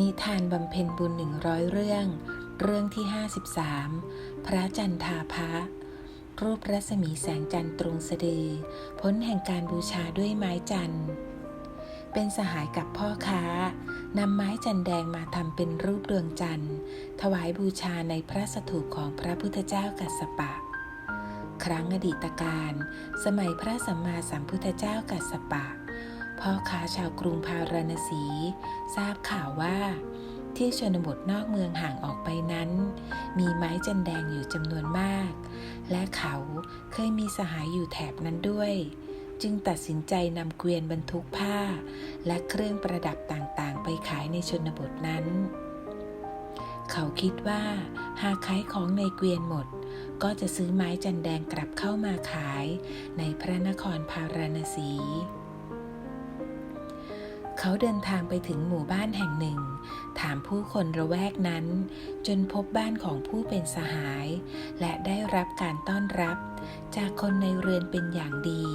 นิทานบำเพ็ญบุญหนึ่งร้อยเรื่อง เรื่องที่ 53 พระจันทาพระรูปรัศมีแสงจันทร์ตรงสะดือพ้นแห่งการบูชาด้วยไม้จันทร์ เป็นสหายกับพ่อค้านำไม้จันแดงมาทำเป็นรูปดวงจันทร์ ถวายบูชาในพระสถูปของพระพุทธเจ้ากัสสปะ ครั้งอดีตการ สมัยพระสัมมาสัมพุทธเจ้ากัสสปะ พ่อค้าชาวกรุงพาราณสี ทราบข่าวว่า ที่ชนบทนอกเมืองห่างออกไปนั้น มีไม้จันแดงอยู่จำนวนมาก และเขาเคยมีสหายอยู่แถบนั้นด้วย จึงตัดสินใจนำเกวียนบรรทุกผ้า และเครื่องประดับต่างๆ ไปขายในชนบทนั้น เขาคิดว่า หากขายของในเกวียนหมดก็จะซื้อไม้จันแดงกลับเข้ามาขายในพระนครพาราณสี เขาเดินทางไปถึงหมู่บ้านแห่งหนึ่ง ถามผู้คนระแวกนั้น จนพบบ้านของผู้เป็นสหาย และได้รับการต้อนรับ จากคนในเรือนเป็นอย่างดี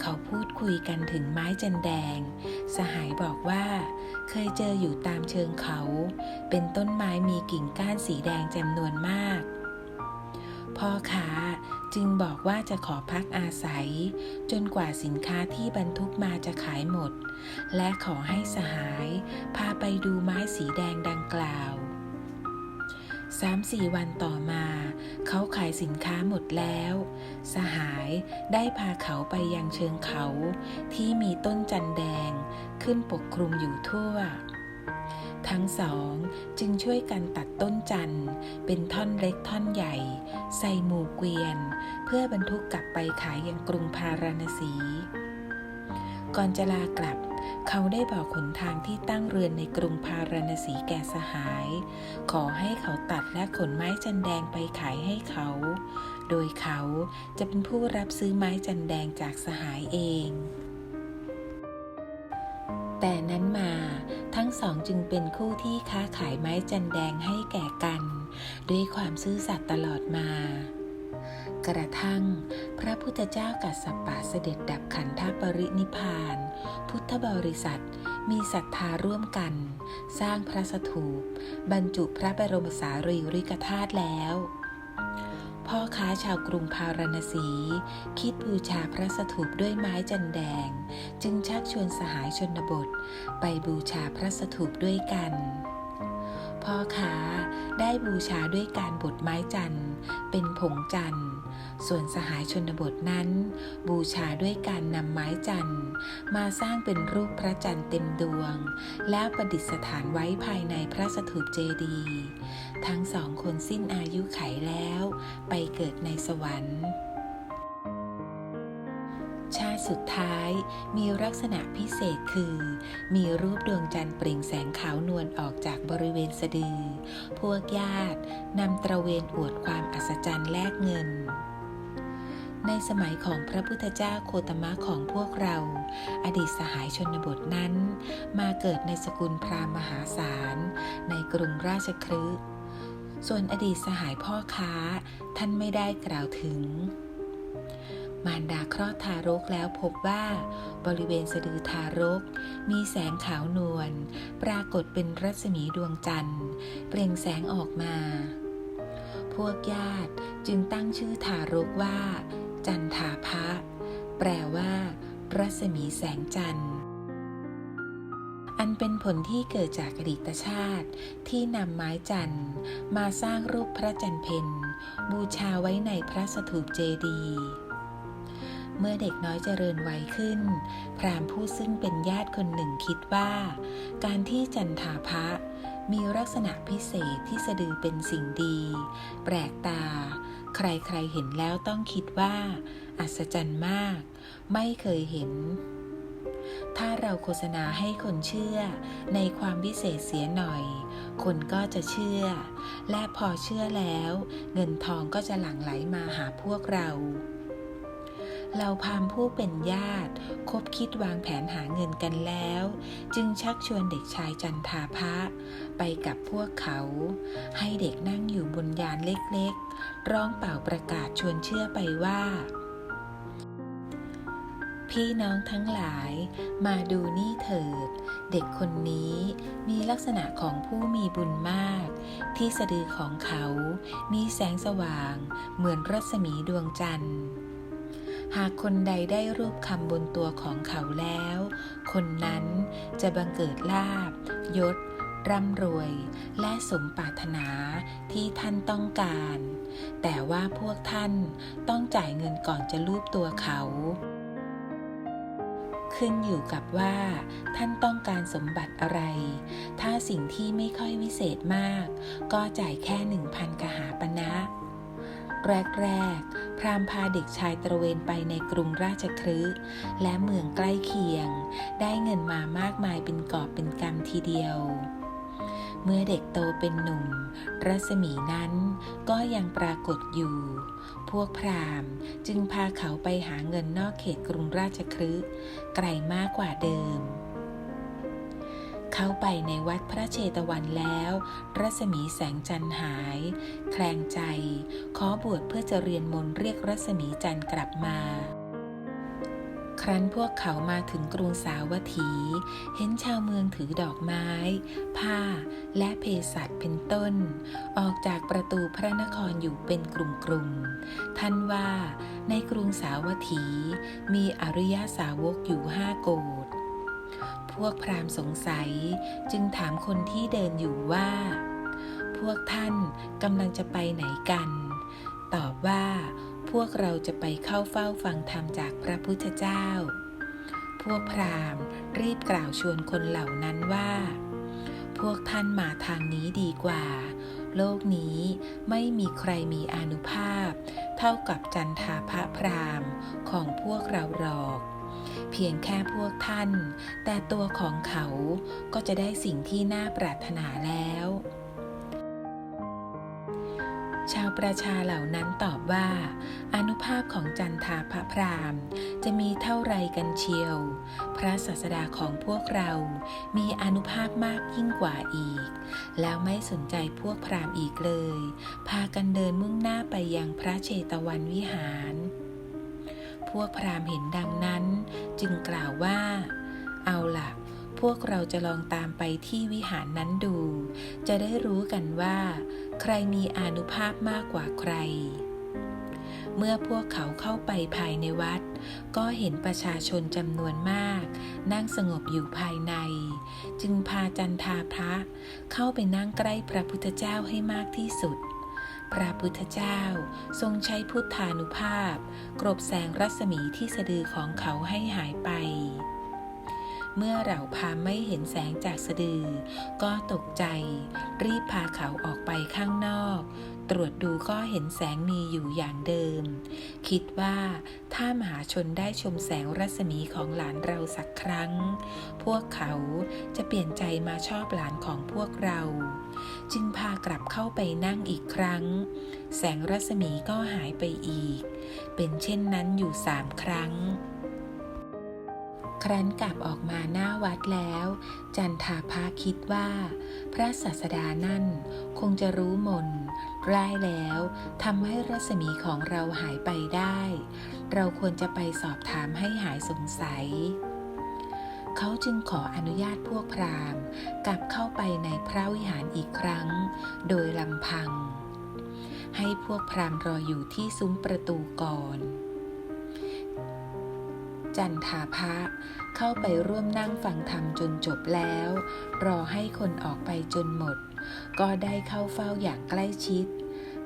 เขาพูดคุยกันถึงไม้จันแดง สหายบอกว่า เคยเจออยู่ตามเชิงเขา เป็นต้นไม้มีกิ่งก้านสีแดงจำนวนมากพ่อค้า จึงบอกว่าจะขอพักอาศัย จนกว่าสินค้าที่บรรทุกมาจะขายหมด และขอให้สหาย พาไปดูไม้สีแดงดังกล่าวสามสี่วันต่อมา เขาขายสินค้าหมดแล้ว สหายได้พาเขาไปยังเชิงเขา ที่มีต้นจันแดงขึ้นปกคลุมอยู่ทั่ว ทั้งสองจึงช่วยกันตัดต้นจันทร์เป็นท่อนเล็กท่อนใหญ่ ใส่หมู่เกวียน เพื่อบรรทุกกลับไปขายยังกรุงพาราณสี ก่อนจะลากลับ เขาได้บอกขนทางที่ตั้งเรือนในกรุงพาราณสีแก่สหาย ขอให้เขาตัดและขนไม้จันแดงไปขายให้เขา โดยเขาจะเป็นผู้รับซื้อไม้จันแดงจากสหายเอง แต่นั้นมาทั้งสองจึงเป็นคู่ที่ค้าขายไม้จันแดงให้แก่กัน ด้วยความซื่อสัตย์ตลอดมา กระทั่งพระพุทธเจ้ากัสสปะเสด็จดับขันธปรินิพพาน พุทธบริษัทมีศรัทธาร่วมกัน สร้างพระสถูป บรรจุพระบรมสารีริกธาตุแล้ว พ่อค้าชาวกรุงพาราณสี คิดบูชาพระสถูปด้วยไม้จันแดง จึงชักชวนสหายชนบท ไปบูชาพระสถูปด้วยกัน พ่อค้าได้บูชาด้วยการบดไม้จันเป็นผงจันทร์ ส่วนสหายชนบทนั้น บูชาด้วยการนำไม้จันทร์ มาสร้างเป็นรูปพระจันทร์เต็มดวง แล้วประดิษฐานไว้ภายในพระสถูปเจดีย์ทั้งสองคนสิ้นอายุไขแล้ว ไปเกิดในสวรรค์ สุดท้ายมีลักษณะพิเศษคือ มีรูปดวงจันทร์เปล่งแสงขาวนวลออกจากบริเวณสะดือ พวกญาตินำตระเวนอวดความอัศจรรย์แลกเงินในสมัยของพระพุทธเจ้าโคตมะของพวกเรา อดีตสหายชนบทนั้น มาเกิดในสกุลพราหมณ์มหาศาล ในกรุงราชคฤห์ส่วนอดีตสหายพ่อค้าท่านไม่ได้กล่าวถึง มารดาคลอดทารกแล้วพบว่า บริเวณสะดือทารก มีแสงขาวนวลปรากฏเป็นรัศมีดวงจันทร์ เปล่งแสงออกมา พวกญาติจึงตั้งชื่อทารกว่า จันทาพะ แปลว่า รัศมีแสงจันทร์อันเป็นผลที่เกิดจากอดีตชาติที่นำไม้จันทร์มาสร้างรูปพระจันทร์เพนบูชาไว้ในพระสถูปเจดีย์ เมื่อเด็กน้อยเจริญวัยขึ้น พราหมณ์ผู้ซึ่งเป็นญาติคนหนึ่งคิดว่า การที่จันทาพะมีลักษณะพิเศษที่สะดือเป็นสิ่งดี แปลกตา ใครๆเห็นแล้วต้องคิดว่า อัศจรรย์มาก ไม่เคยเห็น ถ้าเราโฆษณาให้คนเชื่อในความวิเศษเสียหน่อย คนก็จะเชื่อ และพอเชื่อแล้ว เงินทองก็จะหลั่งไหลมาหาพวกเรา เราพามผู้เป็นญาติ คบคิดวางแผนหาเงินกันแล้ว จึงชักชวนเด็กชายจันทาพะ ไปกับพวกเขา ให้เด็กนั่งอยู่บนยานเล็กๆ ร้องเป่าประกาศชวนเชื่อไปว่า พี่น้องทั้งหลายมาดูนี่เถิด เด็กคนนี้มีลักษณะของผู้มีบุญมาก ที่สะดือของเขา มีแสงสว่าง เหมือนรัศมีดวงจันทร์ หากคนใดได้รูปคำบนตัวของเขาแล้ว คนนั้นจะบังเกิดลาบยศ ร่ำรวย และสมปรารถนาที่ท่านต้องการ แต่ว่าพวกท่านต้องจ่ายเงินก่อนจะรูปตัวเขาขึ้นอยู่กับว่า ท่านต้องการสมบัติอะไร ถ้าสิ่งที่ไม่ค่อยวิเศษมาก ก็จ่ายแค่หนึ่งพันกหาปณะ แรก ๆ พราหมณ์พาเด็กชายตระเวนไปในกรุงราชคฤห์และเมืองใกล้เคียง ได้เงินมามากมายเป็นกอบเป็นกำทีเดียว เมื่อเด็กโตเป็นหนุ่ม รัศมีนั้นก็ยังปรากฏอยู่ พวกพราหมณ์จึงพาเขาไปหาเงินนอกเขตกรุงราชคฤห์ไกลมากกว่าเดิม เข้าไปในวัดพระเชตวันแล้ว รัศมีแสงจันทร์หาย แคลงใจ ขอบวชเพื่อจะเรียนมนต์เรียกรัศมีจันทร์กลับมาครั้นพวกเขามาถึงกรุงสาวัตถี เห็นชาวเมืองถือดอกไม้ ผ้าและเภสัชเป็นต้น ออกจากประตูพระนครอยู่เป็นกลุ่มๆ ท่านว่าในกรุงสาวัตถีมีอริยสาวกอยู่ห้าโกฏ พวกพราหมณ์สงสัยจึงถามคนที่เดินอยู่ว่า พวกท่านกำลังจะไปไหนกัน ตอบว่า พวกเราจะไปเข้าเฝ้าฟังธรรมจากพระพุทธเจ้า พวกพราหมณ์รีบกล่าวชวนคนเหล่านั้นว่า พวกท่านมาทางนี้ดีกว่า โลกนี้ไม่มีใครมีอานุภาพ เท่ากับจันทาพระพราหมณ์ของพวกเราหรอก เพียงแค่พวกท่าน แต่ตัวของเขาก็จะได้สิ่งที่น่าปรารถนาแล้ว ชาวประชาเหล่านั้นตอบว่า อนุภาพของจันทาพระพรามจะมีเท่าไรกันเชียว พระศาสดาของพวกเรา มีอนุภาพมากยิ่งกว่าอีก แล้วไม่สนใจพวกพรามอีกเลย พากันเดินมุ่งหน้าไปยังพระเชตวันวิหาร พวกพราหมณ์เห็นดังนั้น จึงกล่าวว่า เอาล่ะ พวกเราจะลองตามไปที่วิหารนั้นดู จะได้รู้กันว่า ใครมีอนุภาพมากกว่าใคร เมื่อพวกเขาเข้าไปภายในวัด ก็เห็นประชาชนจำนวนมาก นั่งสงบอยู่ภายใน จึงพาจันทาพระ เข้าไปนั่งใกล้พระพุทธเจ้าให้มากที่สุด พระพุทธเจ้าทรงใช้พุทธานุภาพ กรบแสงรัศมีที่สะดือของเขาให้หายไป เมื่อเหล่าพาไม่เห็นแสงจากสะดือ ก็ตกใจ รีบพาเขาออกไปข้างนอก ตรวจดูก็เห็นแสงมีอยู่อย่างเดิม คิดว่าถ้ามหาชนได้ชมแสงรัศมีของหลานเราสักครั้ง พวกเขาจะเปลี่ยนใจมาชอบหลานของพวกเรา จึงพากลับเข้าไปนั่งอีกครั้ง แสงรัศมีก็หายไปอีก เป็นเช่นนั้นอยู่สามครั้งครั้นกลับออกมาหน้าวัดแล้ว จันทาภาคิดว่า พระศาสดานั่นคงจะรู้มน ร้ายแล้วทำให้รัศมีของเราหายไปได้ เราควรจะไปสอบถามให้หายสงสัย เขาจึงขออนุญาตพวกพราหมณ์กลับเข้าไปในพระวิหารอีกครั้ง โดยลำพัง ให้พวกพราหมณ์รออยู่ที่ซุ้มประตูก่อนจันทาพระเข้าไปร่วมนั่งฟังธรรมจนจบแล้ว รอให้คนออกไปจนหมด ก็ได้เข้าเฝ้าอย่างใกล้ชิด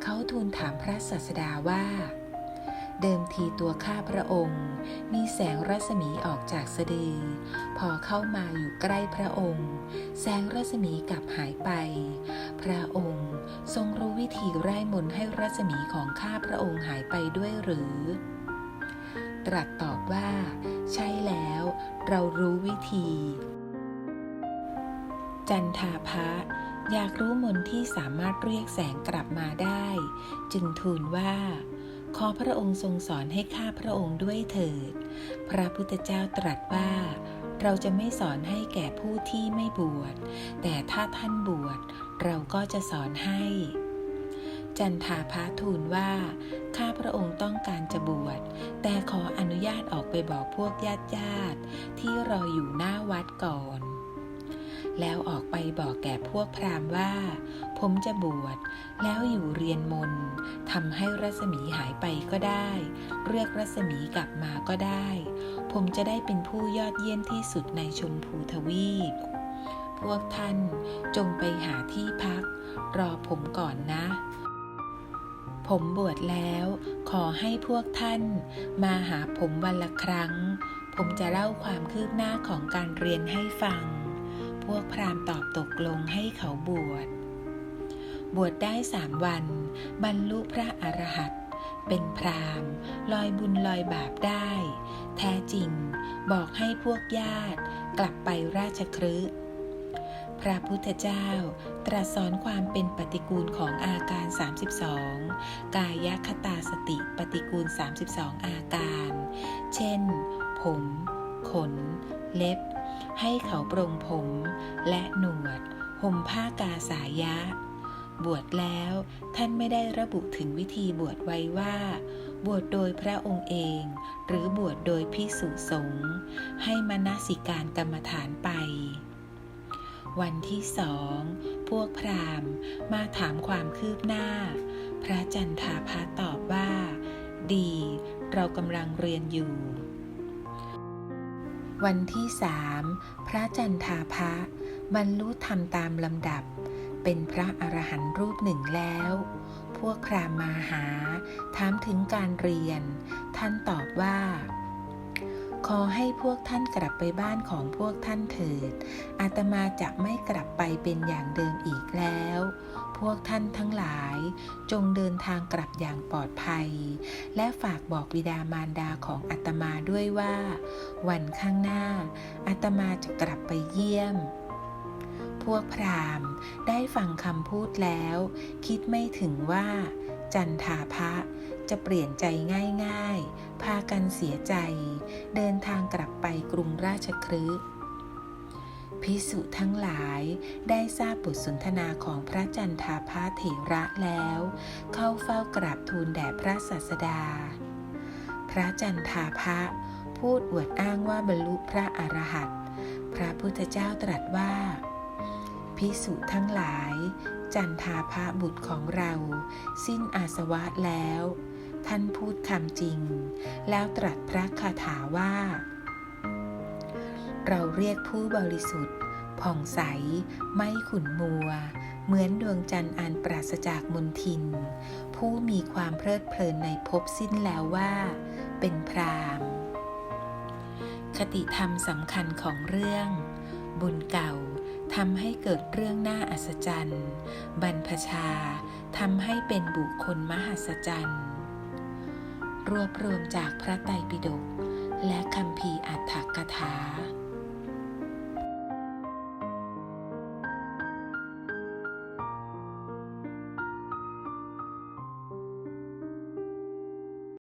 เขาทูลถามพระศาสดาว่า เดิมทีตัวข้าพระองค์ มีแสงรัศมีออกจากสะดือ พอเข้ามาอยู่ใกล้พระองค์ แสงรัศมีกลับหายไป พระองค์ทรงรู้วิธีไร้มนให้รัศมีของข้าพระองค์หายไปด้วยหรือ ตรัสตอบว่า ใช่แล้วเรารู้วิธี จันทาภะ อยากรู้มนที่สามารถเรียกแสงกลับมาได้ จึงทูลว่า ขอพระองค์ทรงสอนให้ข้าพระองค์ด้วยเถิด พระพุทธเจ้าตรัสว่า เราจะไม่สอนให้แก่ผู้ที่ไม่บวช แต่ถ้าท่านบวช เราก็จะสอนให้ จันทาพาทูลว่า ข้าพระองค์ต้องการจะบวช แต่ขออนุญาตออกไปบอกพวกญาติญาติที่รออยู่หน้าวัดก่อน แล้วออกไปบอกแก่พวกพราหมณ์ว่า ผมจะบวชแล้วอยู่เรียนมนต์ทำให้รัศมีหายไปก็ได้ เรียกรัศมีกลับมาก็ได้ ผมจะได้เป็นผู้ยอดเยี่ยมที่สุดในชมพูทวีป พวกท่านจงไปหาที่พัก รอผมก่อนนะผมบวชแล้วขอให้พวกท่านมาหาผมวันละครั้ง ผมจะเล่าความคืบหน้าของการเรียนให้ฟัง พวกพราหมณ์ตอบตกลงให้เขาบวช บวชได้สามวัน บรรลุพระอรหันต์เป็นพราหมณ์ ลอยบุญลอยบาปได้ แท้จริงบอกให้พวกญาติกลับไปราชครืพระพุทธเจ้าตรัสสอนความเป็นปฏิกูลของอาการ 32 กายคตาสติปฏิกูล 32 อาการ เช่น ผม ขน เล็บ ให้เขาปรงผมและหนวดห่มผ้ากาสายะ บวชแล้วท่านไม่ได้ระบุถึงวิธีบวชไว้ว่า บวชโดยพระองค์เอง หรือบวชโดยพิสุสงฆ์ให้มนสิการกรรมฐานไป วันที่สอง พวกพราหมณ์มาถามความคืบหน้า พระจันทาพะตอบว่า ดี เรากำลังเรียนอยู่ วันที่สามพระจันทาภะบรรลุธรรมตามลำดับ เป็นพระอรหันต์รูปหนึ่งแล้ว พวกพรามมาหา ถามถึงการเรียน ท่านตอบว่า ขอให้พวกท่านกลับไปบ้านของพวกท่านเถิด อาตมาจะไม่กลับไปเป็นอย่างเดิมอีกแล้ว พวกท่านทั้งหลาย จงเดินทางกลับอย่างปลอดภัย และฝากบอกบิดามารดาของอาตมาด้วยว่า วันข้างหน้า อาตมาจะกลับไปเยี่ยมพวกพราหมณ์ได้ฟังคำพูดแล้ว คิดไม่ถึงว่า จันทาพะ จะเปลี่ยนใจง่ายๆ พากันเสียใจ เดินทางกลับไปกรุงราชคฤห์พิสุทั้งหลายได้ทราบบทสนทนาของพระจันทาพะเถระแล้ว เข้าเฝ้ากราบทูลแด่พระศาสดา พระจันทาพะพูดอวดอ้างว่าบรรลุพระอรหันต์พระพุทธเจ้าตรัสว่า พิสุทั้งหลาย จันทาพะบุตรของเรา สิ้นอาสวะแล้ว ท่านพูดคำจริง แล้วตรัสพระคาถาว่า เราเรียกผู้บริสุทธิ์ ผ่องใส ไม่ขุนมัว เหมือนดวงจันทร์อันปราศจากมนทิน ผู้มีความเพลิดเพลินในภพสิ้นแล้วว่า เป็นพรามคติธรรมสำคัญของเรื่อง บุญเก่าทำให้เกิดเรื่องน่าอัศจรรย์ บรรพชาทำให้เป็นบุคคลมหัศจรรย์ รวบรวมจากพระไตรปิฎกและคำพีอัฏฐกถา